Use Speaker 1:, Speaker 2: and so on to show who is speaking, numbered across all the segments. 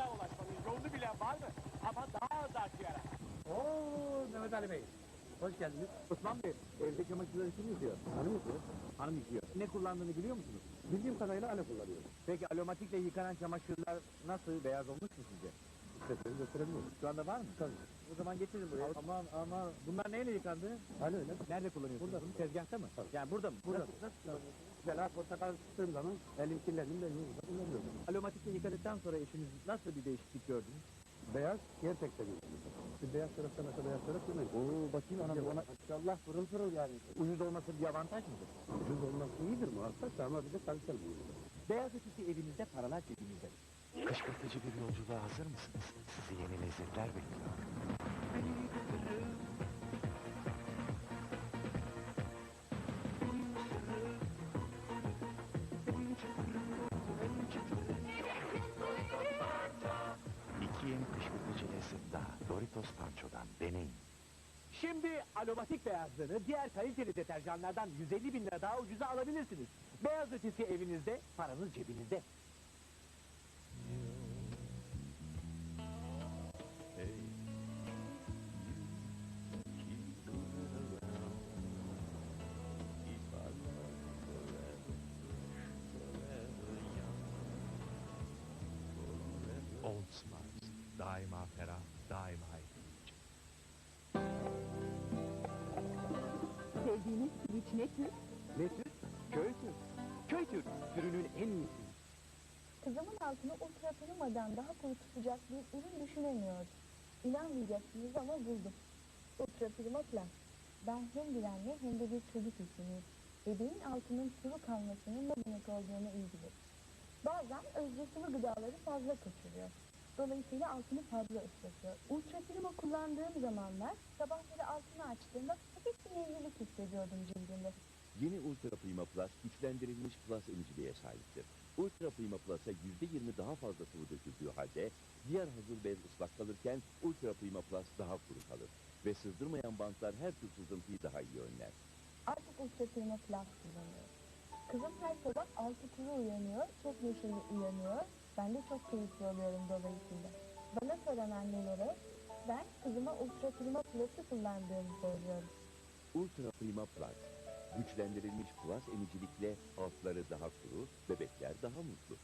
Speaker 1: Hala ulaşmalıyız. Yolunu bilen var mı? Ama daha az arttırarak.
Speaker 2: Oo Mehmet Ali Bey. Hoş geldiniz.
Speaker 3: Osman Bey, evde çamaşırları kim yıkıyor? Hanım yıkıyor. Hanım yıkıyor. Ne kullandığını biliyor musunuz?
Speaker 2: Bildiğim kadarıyla alo kullanıyorum.
Speaker 3: Peki aromatikle yıkanan çamaşırlar nasıl? Beyaz olmuş mu sizce?
Speaker 2: İsterseniz gösterebilirim.
Speaker 3: Şu anda var mı?
Speaker 2: Tabii.
Speaker 3: O zaman getirin buraya. Aman aman. Bunlar neyle yıkandı?
Speaker 2: Alo öyle.
Speaker 3: Nerede kullanıyorsunuz?
Speaker 2: Burada.
Speaker 3: Tezgahta mı?
Speaker 2: Tabii.
Speaker 3: Yani burada mı?
Speaker 2: Burada.
Speaker 3: Nasıl, nasıl kullanıyorsunuz?
Speaker 2: Mesela portakal sıktığım zaman elim kirlendiğinde yüzümde kullanıyorum.
Speaker 3: Aromatikle yıkadıktan sonra eşiniz nasıl bir değişiklik gördünüz?
Speaker 2: Beyaz gerçekten iyi. Bir beyaz taraftan aşağı beyaz taraf demeyin.
Speaker 3: Oo bakayım ona. ona
Speaker 2: Maşallah pırıl pırıl yani.
Speaker 3: uyuz olması bir avantaj mıdır?
Speaker 2: Ucuz olması iyidir muhakkak ama bir de kaliteli ürün.
Speaker 3: Beyaz ötesi evinizde, paralar cebinizde.
Speaker 4: Kışkırtıcı bir yolculuğa hazır mısınız? Sizi yeni lezzetler bekliyor. Pancho'dan deneyin.
Speaker 1: Şimdi aromatik beyazlığını diğer kaliteli deterjanlardan 150 bin lira daha ucuza alabilirsiniz. Beyaz ötesi evinizde, paranız cebinizde.
Speaker 4: Old Smarts. Daima ferah, daima
Speaker 5: Sevdiğiniz piliç ne tür?
Speaker 1: Ne tür? Köy tür. Köy tür, türünün en iyisi.
Speaker 5: Kızımın altını ultra kırılmadan daha kuru tutacak bir ürün düşünemiyorum. İnanmayacaksınız ama buldum. Ultra Prima Plus. Ben hem bir anne hem de bir çocuk ismiyim. Bebeğin altının kuru kalmasının ne demek olduğunu iyi bilir. Bazen özlü sıvı gıdaları fazla kaçırıyor. Dolayısıyla altını fazla ıslatıyor. Ultra Prima kullandığım zamanlar sabahları altını açtığımda hafif bir nemlilik hissediyordum cildimde.
Speaker 6: Yeni Ultra Prima Plus güçlendirilmiş Plus emiciliğe sahiptir. Ultra Prima Plus'a %20 daha fazla sıvı döküldüğü halde diğer hazır bez ıslak kalırken Ultra Prima Plus daha kuru kalır. Ve sızdırmayan bantlar her tür sızıntıyı daha iyi önler.
Speaker 5: Artık Ultra Prima Plus kullanıyorum. Kızım her sabah altı kuru uyanıyor, çok neşeli uyanıyor. Ben de çok keyifli oluyorum dolayısıyla. Bana soran annelere ben kızıma Ultra Prima Plus'ı kullandığımı söylüyorum.
Speaker 6: Ultra Prima Plus güçlendirilmiş Plus emicilikle altları daha kuru, bebekler daha mutlu.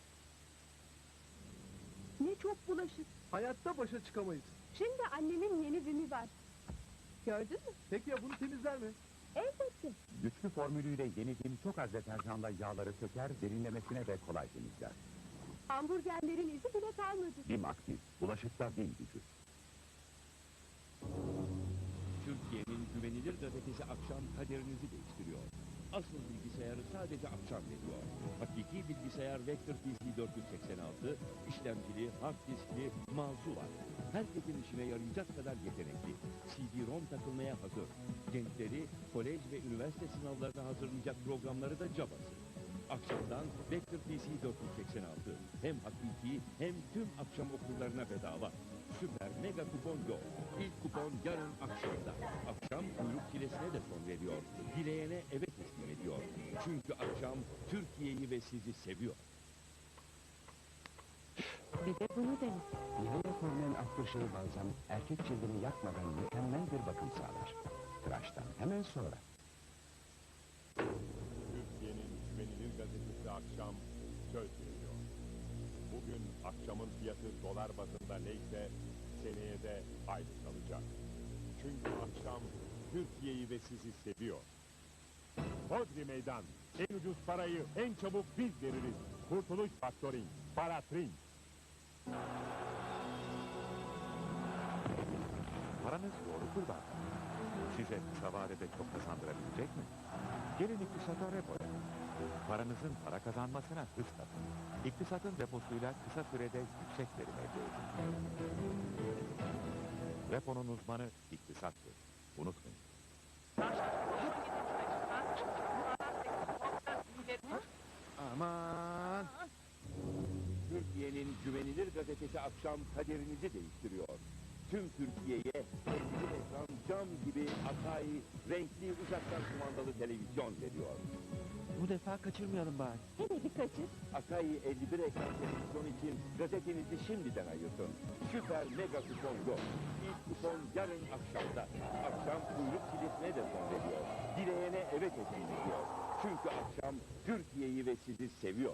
Speaker 7: Ne çok bulaşık.
Speaker 2: Hayatta başa çıkamayız.
Speaker 7: Şimdi annemin yeni bimi var. Gördün mü?
Speaker 2: Peki ya bunu temizler mi?
Speaker 7: Elbette.
Speaker 4: Güçlü formülüyle yenildiğim çok az deterjanla yağları söker, derinlemesine ve kolay temizler.
Speaker 7: Hamburgerlerin izi bile kalmadı.
Speaker 4: Bim aktif, bulaşıkta bin gücü.
Speaker 6: Türkiye'nin güvenilir gazetesi akşam kaderinizi değiştiriyor. Asıl bilgisayarı sadece akşam veriyor. Hakiki bilgisayar Vector PC 486, işlemcili, hard diskli, mağazu var. Herkesin işine yarayacak kadar yetenekli. CD-ROM takılmaya hazır. Gençleri kolej ve üniversite sınavlarına hazırlayacak programları da cabası. Akşamdan Vector PC 486. Hem hakiki hem tüm akşam okullarına bedava. Süper mega kupon yok. İlk kupon yarın akşamda. Akşam kuyruk çilesine de son veriyor. Dileyene eve teslim ediyor. Çünkü akşam Türkiye'yi ve sizi seviyor.
Speaker 7: Bir de bunu dene.
Speaker 4: Nivea formülün aftershave balzam erkek cildini yakmadan mükemmel bir bakım sağlar. Tıraştan hemen sonra.
Speaker 8: Türkiye'nin güvenilir gazetesi akşam söz veriyor. Bugün akşamın fiyatı dolar bazında neyse seneye de aynı kalacak. Çünkü akşam Türkiye'yi ve sizi seviyor. Hodri Meydan. En ucuz parayı en çabuk biz veririz. Kurtuluş Faktöring. Paratrin.
Speaker 4: Paranız doğru kurban. Size kısa vadede çok kazandırabilecek mi? Gelin iktisata repoya. Paranızın para kazanmasına hız katın. İktisatın deposuyla kısa sürede yüksek verim elde edin. Repo'nun uzmanı iktisattır. Unutmayın.
Speaker 6: Aman! Türkiye'nin güvenilir gazetesi akşam kaderinizi değiştiriyor. Tüm Türkiye'ye renkli ekran cam gibi atay, renkli uzaktan kumandalı televizyon veriyor.
Speaker 3: Bu defa kaçırmayalım bari.
Speaker 7: Hele bir kaçır.
Speaker 6: Akai 51 ekran televizyon için gazetenizi şimdiden ayırtın. Süper mega kupon yok. İlk kupon yarın akşamda. Akşam kuyruk çilesine de son veriyor. Dileyene evet edin diyor. Çünkü akşam Türkiye'yi ve sizi seviyor.